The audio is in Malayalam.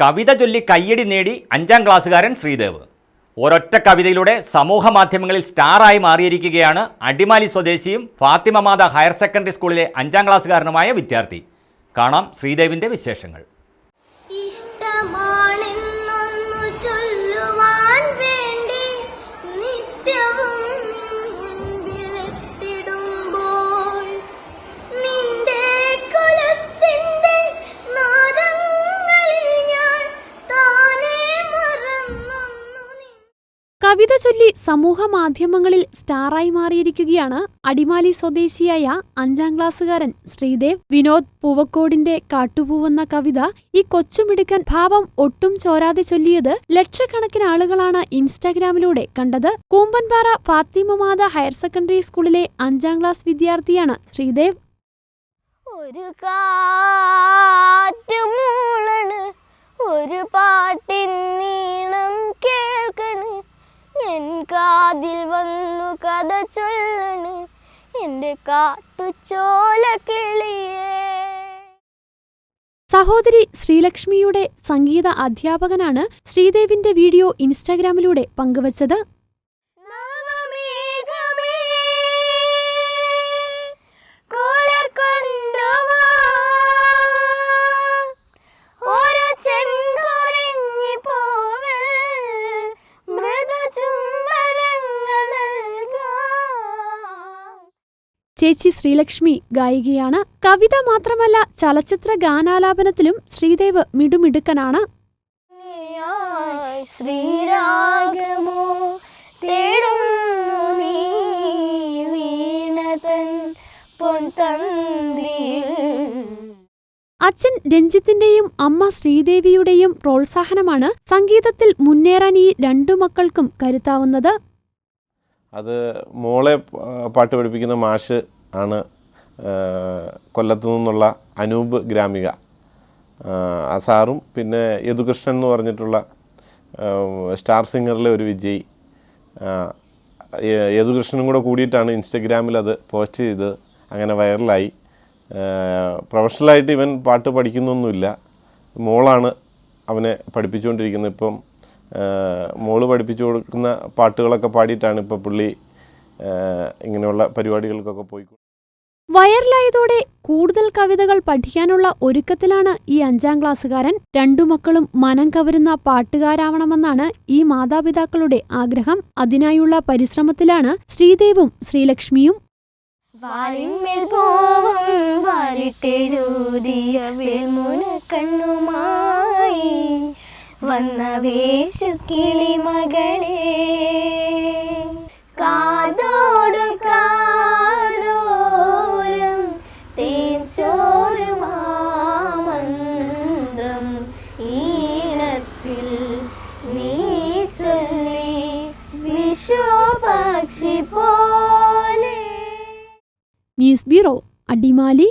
കവിത ചൊല്ലി കയ്യടി നേടി അഞ്ചാം ക്ലാസ്സുകാരൻ ശ്രീദേവ്. ഒരൊറ്റ കവിതയിലൂടെ സമൂഹ മാധ്യമങ്ങളിൽ സ്റ്റാറായി മാറിയിരിക്കുകയാണ് അടിമാലി സ്വദേശിയും ഫാത്തിമ മാത ഹയർ സെക്കൻഡറി സ്കൂളിലെ അഞ്ചാം ക്ലാസ്സുകാരനുമായ വിദ്യാർത്ഥി. കാണാം ശ്രീദേവിന്റെ വിശേഷങ്ങൾ. ഇഷ്ടമാണെന്നൊന്നു കവിത ചൊല്ലി സമൂഹ മാധ്യമങ്ങളിൽ സ്റ്റാറായി മാറിയിരിക്കുകയാണ് അടിമാലി സ്വദേശിയായ അഞ്ചാം ക്ലാസ്സുകാരൻ ശ്രീദേവ്. വിനോദ് പൂവക്കോടിന്റെ കാട്ടുപൂവെന്ന കവിത ഈ കൊച്ചുമിടുക്കൻ ഭാവം ഒട്ടും ചോരാതെ ചൊല്ലിയത് ലക്ഷക്കണക്കിന് ആളുകളാണ് ഇൻസ്റ്റാഗ്രാമിലൂടെ കണ്ടത്. കൂമ്പൻപാറ ഫാത്തിമ മാത ഹയർ സെക്കൻഡറി സ്കൂളിലെ അഞ്ചാം ക്ലാസ് വിദ്യാർത്ഥിയാണ് ശ്രീദേവ്. ഒരു കാറ്റ് കാതിൽ വന്നു കഥ ചൊല്ലണ് എന്റെ കാട്ടുചോല കിളിയേ. സഹോദരി ശ്രീലക്ഷ്മിയുടെ സംഗീത അധ്യാപകനാണ് ശ്രീദേവിന്റെ വീഡിയോ ഇൻസ്റ്റാഗ്രാമിലൂടെ പങ്കുവച്ചത് ചേച്ചി ശ്രീലക്ഷ്മി ഗായികയാണ്. കവിത മാത്രമല്ല ചലച്ചിത്ര ഗാനാലാപനത്തിലും ശ്രീദേവ് മിടുമിടുക്കനാണ്. ശ്രീരാഗമോ അച്ഛൻ രഞ്ജിത്തിന്റെയും അമ്മ ശ്രീദേവിയുടെയും പ്രോത്സാഹനമാണ് സംഗീതത്തിൽ മുന്നേറാൻ ഈ രണ്ടു മക്കൾക്കും കരുത്താവുന്നത്. അത് മോളെ പാട്ട് പഠിപ്പിക്കുന്ന മാഷ് ആണ് കൊല്ലത്തു നിന്നുള്ള അനൂപ് ഗ്രാമിക. ആ, സാറും പിന്നെ യദുകൃഷ്ണൻ എന്ന് പറഞ്ഞിട്ടുള്ള സ്റ്റാർ സിംഗറിലെ ഒരു വിജയി. യദുകൃഷ്ണനും കൂടെ കൂടിയിട്ടാണ് ഇൻസ്റ്റഗ്രാമിൽ അത് പോസ്റ്റ് ചെയ്ത് അങ്ങനെ വൈറലായി. പ്രൊഫഷണലായിട്ട് ഇവൻ പാട്ട് പഠിക്കുന്നൊന്നുമില്ല. മോളാണ് അവനെ പഠിപ്പിച്ചുകൊണ്ടിരിക്കുന്നത്. ഇപ്പം മോൾ പഠിപ്പിച്ചു കൊടുക്കുന്ന പാട്ടുകളൊക്കെ പാടിയിട്ടാണ് ഇപ്പോൾ പുള്ളി ഇങ്ങനെയുള്ള പരിപാടികൾക്കൊക്കെ പോയി വൈറലായതോടെ കൂടുതൽ കവിതകൾ പഠിക്കാനുള്ള ഒരുക്കത്തിലാണ് ഈ അഞ്ചാം ക്ലാസ്സുകാരൻ. രണ്ടു മക്കളും മനം കവരുന്ന പാട്ടുകാരാവണമെന്നാണ് ഈ മാതാപിതാക്കളുടെ ആഗ്രഹം. അതിനായുള്ള പരിശ്രമത്തിലാണ് ശ്രീദേവും ശ്രീലക്ഷ്മിയും. വാലിന്മേൽ പോവും വാലിട്ടെഴുതിയ വേൽമുന കണ്ണുമായി വന്ന വേശു കിളിമകളെ. കാതോട് കാതോരം തേൻ ചോരുമാമന്ത്രം ഈണത്തിൽ നീ ചൊല്ലി വിശ്വപക്ഷി പോലെ. News bureau Adimali